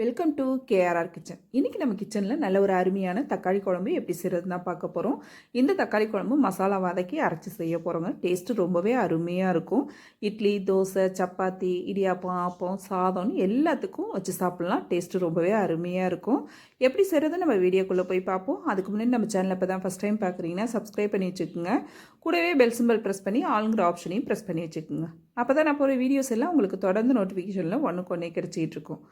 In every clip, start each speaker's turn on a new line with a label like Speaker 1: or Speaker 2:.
Speaker 1: Welcome to KRR kitchen இன்றைக்கி நம்ம கிச்சனில் நல்ல ஒரு அருமையான தக்காளி குழம்பு எப்படி செய்கிறதுனா பார்க்க போகிறோம் இந்த தக்காளி குழம்பு மசாலா வதக்கி அரைச்சி செய்ய போகிறோங்க டேஸ்ட்டு ரொம்பவே அருமையாக இருக்கும். இட்லி தோசை சப்பாத்தி இடியாப்பம் ஆப்பம் சாதம்னு எல்லாத்துக்கும் வச்சு சாப்பிட்லாம். டேஸ்ட்டு ரொம்பவே அருமையாக இருக்கும். எப்படி செய்கிறது நம்ம வீடியோக்குள்ளே போய் பார்ப்போம். அதுக்கு முன்னாடி நம்ம சேனலில் இப்போ தான் ஃபஸ்ட் டைம் பார்க்குறீங்கன்னா சப்ஸ்கிரைப் பண்ணி வச்சுக்கோங்க. கூடவே பெல் சிம்பிள் ப்ரெஸ் பண்ணி ஆளுங்கிற ஆப்ஷனையும் ப்ரெஸ் பண்ணி வச்சுக்கோங்க. அப்போ தான் நான் போகிற வீடியோஸ் எல்லாம் உங்களுக்கு தொடர்ந்து நோட்டிஃபிகேஷனில் ஒன்றுக்கு ஒன்றே கிடச்சிட்டுருக்கும்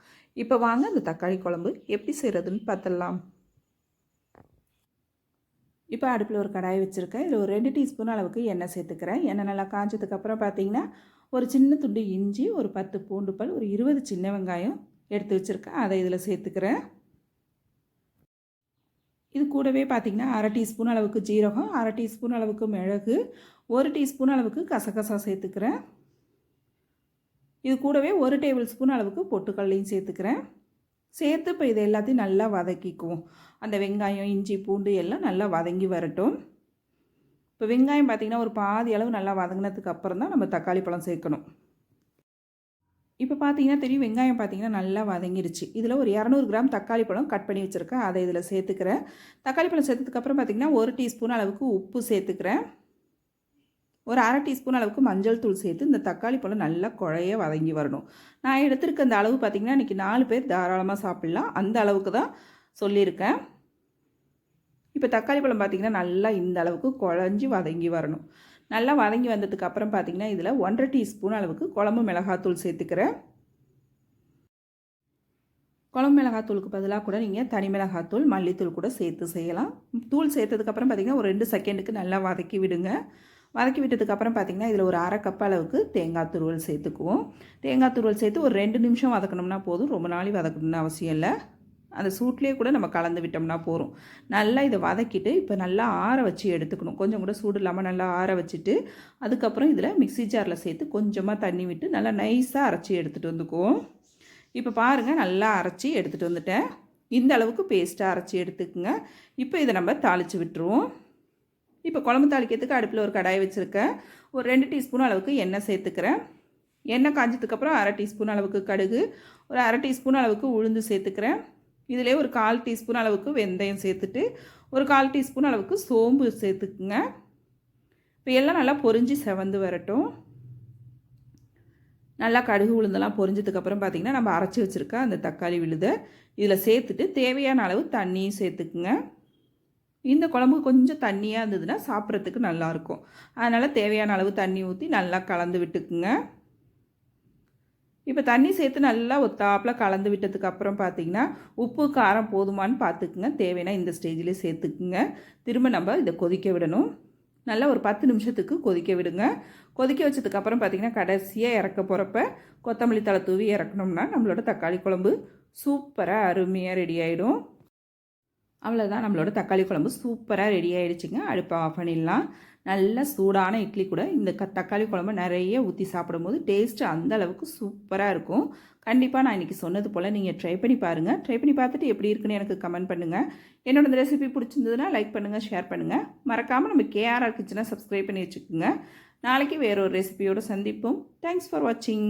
Speaker 1: இப்போ வாங்க அந்த தக்காளி குழம்பு எப்படி செய்கிறதுன்னு பார்த்துடலாம். இப்போ அடுப்பில் ஒரு கடாய் வச்சுருக்கேன். இதில் ஒரு ரெண்டு டீஸ்பூன் அளவுக்கு எண்ணெய் சேர்த்துக்கிறேன். எண்ணெய் நல்லா காஞ்சதுக்கப்புறம் பார்த்தீங்கன்னா ஒரு சின்ன துண்டு இஞ்சி ஒரு பத்து பூண்டு பல் ஒரு இருபது சின்ன வெங்காயம் எடுத்து வச்சுருக்கேன். அதை இதில் சேர்த்துக்கிறேன். இது கூடவே பார்த்திங்கன்னா அரை டீஸ்பூன் அளவுக்கு ஜீரகம் அரை டீஸ்பூன் அளவுக்கு மிளகு ஒரு டீஸ்பூன் அளவுக்கு கசகசா சேர்த்துக்கிறேன். இது கூடவே ஒரு டேபிள் ஸ்பூன் அளவுக்கு பொட்டுக்கல்லையும் சேர்த்துக்கிறேன். சேர்த்து இப்போ இதை எல்லாத்தையும் நல்லா வதக்கிக்குவோம். அந்த வெங்காயம் இஞ்சி பூண்டு எல்லாம் நல்லா வதங்கி வரட்டும். இப்போ வெங்காயம் பார்த்திங்கன்னா ஒரு பாதி அளவு நல்லா வதங்கினதுக்கு அப்புறம் தான் நம்ம தக்காளி பழம் சேர்க்கணும். இப்போ பார்த்தீங்கன்னா தெரியும் வெங்காயம் பார்த்தீங்கன்னா நல்லா வதங்கிடுச்சு இதில் ஒரு இரநூறு கிராம் தக்காளி பழம் கட் பண்ணி வச்சுருக்கேன். அதை இதில் சேர்த்துக்கிறேன். தக்காளி பழம் சேர்த்ததுக்கப்புறம் பார்த்திங்கன்னா ஒரு டீஸ்பூன் அளவுக்கு உப்பு சேர்த்துக்கிறேன். ஒரு அரை டீஸ்பூன் அளவுக்கு மஞ்சள் தூள் சேர்த்து இந்த தக்காளி பழம் நல்லா குழைய வதங்கி வரணும். நான் எடுத்திருக்க அந்த அளவு பார்த்திங்கன்னா இன்றைக்கி நாலு பேர் தாராளமாக சாப்பிட்லாம். அந்த அளவுக்கு தான் சொல்லியிருக்கேன். இப்போ தக்காளி பழம் பார்த்திங்கன்னா நல்லா இந்த அளவுக்கு குழஞ்சி வதங்கி வரணும். நல்லா வதங்கி வந்ததுக்கு அப்புறம் பார்த்திங்கன்னா இதில் ஒன்றரை டீஸ்பூன் அளவுக்கு குழம்பு மிளகாத்தூள் சேர்த்துக்கிறேன். குழம்பு மிளகாத்தூளுக்கு பதிலாக கூட நீங்கள் தனி மிளகாத்தூள் மல்லித்தூள் கூட சேர்த்து செய்யலாம். தூள் சேர்த்ததுக்கப்புறம் பார்த்திங்கன்னா ஒரு ரெண்டு செகண்டுக்கு நல்லா வதக்கி விடுங்க. வதக்கி விட்டதுக்கப்புறம் பார்த்திங்கன்னா இதில் ஒரு அரை கப் அளவுக்கு தேங்காய் துருவல் சேர்த்துக்குவோம். தேங்காய் துருவல் சேர்த்து ஒரு ரெண்டு நிமிஷம் வதக்கணும்னா போதும். ரொம்ப நாளைக்கு வதக்கணும்னு அவசியம் இல்லை. அந்த சூட்லேயே கூட நம்ம கலந்து விட்டோம்னா போகிறோம் நல்லா இதை வதக்கிட்டு இப்போ நல்லா ஆற வச்சு எடுத்துக்கணும். கொஞ்சம் கூட சூடு இல்லாமல் நல்லா ஆற வச்சுட்டு அதுக்கப்புறம் இதில் மிக்சி ஜாரில் சேர்த்து கொஞ்சமாக தண்ணி விட்டு நல்லா நைஸாக அரைச்சி எடுத்துகிட்டு வந்துக்குவோம். இப்போ பாருங்கள் நல்லா அரைச்சி எடுத்துகிட்டு வந்துட்டேன். இந்த அளவுக்கு பேஸ்ட்டாக அரைச்சி எடுத்துக்குங்க. இப்போ இதை நம்ம தாளித்து விட்டுருவோம். இப்போ குழம்பு தாளிக்கிறதுக்கு அடுப்பில் ஒரு கடாய் வச்சுருக்கேன். ஒரு ரெண்டு டீஸ்பூன் அளவுக்கு எண்ணெய் சேர்த்துக்கிறேன். எண்ணெய் காஞ்சதுக்கப்புறம் அரை டீஸ்பூன் அளவுக்கு கடுகு ஒரு அரை டீஸ்பூன் அளவுக்கு உளுந்து சேர்த்துக்கிறேன். இதிலே ஒரு கால் டீஸ்பூன் அளவுக்கு வெந்தயம் சேர்த்துட்டு ஒரு கால் டீஸ்பூன் அளவுக்கு சோம்பு சேர்த்துக்குங்க. இப்போ எல்லாம் நல்லா பொரிஞ்சு செவந்து வரட்டும். நல்லா கடுகு உளுந்தெல்லாம் பொரிஞ்சதுக்கப்புறம் பார்த்திங்கன்னா நம்ம அரைச்சி வச்சுருக்க அந்த தக்காளி விழுதை இதில் சேர்த்துட்டு தேவையான அளவு தண்ணியும் சேர்த்துக்குங்க. இந்த குழம்பு கொஞ்சம் தண்ணியாக இருந்ததுன்னா சாப்பிட்றதுக்கு நல்லாயிருக்கும் அதனால் தேவையான அளவு தண்ணி ஊற்றி நல்லா கலந்து விட்டுக்குங்க. இப்போ தண்ணி சேர்த்து நல்லா ஒத்தாப்பில் கலந்து விட்டதுக்கு அப்புறம் பார்த்தீங்கன்னா உப்பு காரம் போதுமான்னு பார்த்துக்குங்க தேவைன்னா இந்த ஸ்டேஜ்லேயே சேர்த்துக்குங்க. திரும்ப நம்ம இதை கொதிக்க விடணும். நல்லா ஒரு பத்து நிமிஷத்துக்கு கொதிக்க விடுங்க. கொதிக்க வச்சதுக்கப்புறம் பார்த்திங்கன்னா கடைசியாக இறக்க போகிறப்ப கொத்தமல்லி தலை தூவி இறக்கணும்னா நம்மளோட தக்காளி குழம்பு சூப்பராக அருமையாக ரெடி ஆகிடும் அவ்வளோதான் நம்மளோட தக்காளி குழம்பு சூப்பராக ரெடி ஆகிடுச்சிங்க அடுப்பை ஆஃப் பண்ணிடலாம். நல்ல சூடான இட்லி கூட. இந்த க தக்காளி குழம்பு நிறைய ஊற்றி சாப்பிடும்போது டேஸ்ட்டு அந்த அளவுக்கு சூப்பராக இருக்கும். கண்டிப்பாக நான் இன்றைக்கி சொன்னது போல் நீங்கள் ட்ரை பண்ணி பாருங்கள் ட்ரை பண்ணி பார்த்துட்டு எப்படி இருக்குன்னு எனக்கு கமெண்ட் பண்ணுங்கள் என்னோட இந்த ரெசிபி பிடிச்சிருந்ததுன்னா லைக் பண்ணுங்கள் ஷேர் பண்ணுங்கள் மறக்காமல் நம்ம கேஆர்ஆர் கிச்சனை சப்ஸ்கிரைப் பண்ணி வச்சுக்கோங்க. நாளைக்கு வேற ஒரு ரெசிபியோடு சந்திப்போம். தேங்க்ஸ் ஃபார் வாட்சிங்